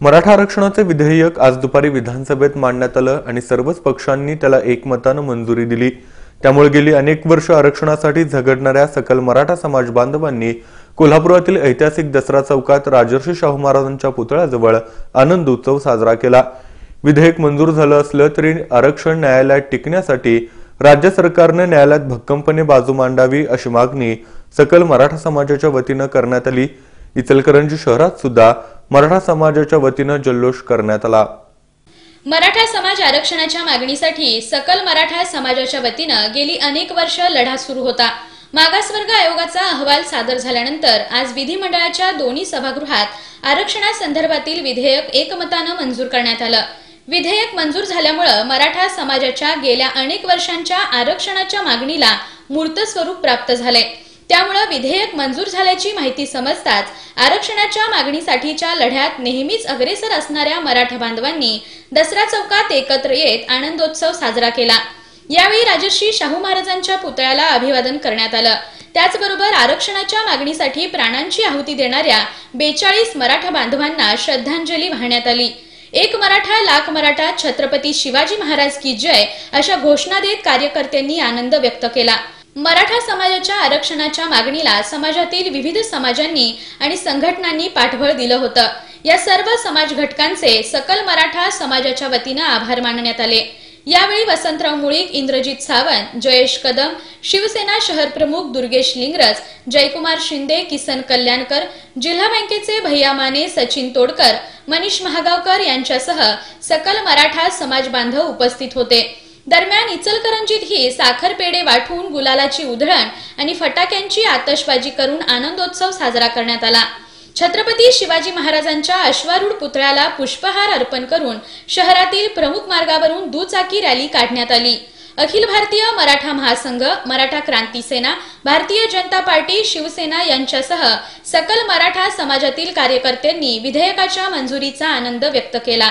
मराठा आरक्षणाचे विधेयक आज दुपारी विधानसभेत मांडण्यात आलं आणि सर्वच पक्षांनी त्याला एकमतानं मंजुरी दिली. त्यामुळे गेली अनेक वर्ष आरक्षणासाठी झगडणाऱ्या सकल मराठा समाज बांधवांनी कोल्हापुरातील ऐतिहासिक दसरा चौकात राजर्षी शाहू महाराजांच्या पुतळ्याजवळ आनंद उत्सव साजरा केला. विधेयक मंजूर झालं असलं तरी आरक्षण न्यायालयात टिकण्यासाठी राज्य सरकारनं न्यायालयात भक्कमपणे बाजू मांडावी अशी मागणी सकल मराठा समाजाच्या वतीनं करण्यात आली. इचलकरंजी शहरात सुद्धा मराठा समाजाच्या वतीनं जल्लोष करण्यात आला. मराठा समाज आरक्षणाच्या मागणीसाठी सकल मराठा समाजाच्या वतीनं गेली अनेक वर्ष लढा सुरू होता. मागासवर्ग आयोगाचा अहवाल सादर झाल्यानंतर आज विधिमंडळाच्या दोन्ही सभागृहात आरक्षणासंदर्भातील विधेयक एकमतानं मंजूर करण्यात आलं. विधेयक मंजूर झाल्यामुळं मराठा समाजाच्या गेल्या अनेक वर्षांच्या आरक्षणाच्या मागणीला मूर्त स्वरूप प्राप्त झाले त्यामुळं विधेयक मंजूर झाल्याची माहिती समजताच आरक्षणाच्या मागणीसाठीच्या लढ्यात नेहमीच अग्रेसर असणाऱ्या मराठा बांधवांनी दसरा चौकात एकत्र येत आनंदोत्सव साजरा केला. यावेळी राजर्षी शाहू महाराजांच्या पुतळ्याला अभिवादन करण्यात आलं. त्याचबरोबर आरक्षणाच्या मागणीसाठी प्राणांची आहुती देणाऱ्या बेचाळीस मराठा बांधवांना श्रद्धांजली वाहण्यात आली. एक मराठा लाख मराठा छत्रपती शिवाजी महाराज की जय अशा घोषणा देत कार्यकर्त्यांनी आनंद व्यक्त केला. मराठा समाजाच्या आरक्षणाच्या मागणीला समाजातील विविध समाजांनी आणि संघटनांनी पाठबळ दिलं होतं. या सर्व समाज घटकांचे सकल मराठा समाजाच्या वतीनं आभार मानण्यात आले. यावेळी वसंतराव मुळीक इंद्रजित सावंत जयेश कदम शिवसेना शहर प्रमुख दुर्गेश लिंगरज जयकुमार शिंदे किसन कल्याणकर जिल्हा बँकेचे भैया माने सचिन तोडकर मनीष महागावकर यांच्यासह सकल मराठा समाज बांधव उपस्थित होते. दरम्यान इचलकरंजीत ही साखर पेढे वाटून गुलालाची उधळण आणि फटाक्यांची आतषबाजी करून आनंदोत्सव साजरा करण्यात आला. छत्रपती शिवाजी महाराजांच्या अश्वारूढ पुतळ्याला पुष्पहार अर्पण करून शहरातील प्रमुख मार्गावरून दुचाकी रॅली काढण्यात आली. अखिल भारतीय मराठा महासंघ मराठा क्रांती सेना भारतीय जनता पार्टी शिवसेना यांच्यासह सकल मराठा समाजातील कार्यकर्त्यांनी विधेयकाच्या मंजुरीचा आनंद व्यक्त केला.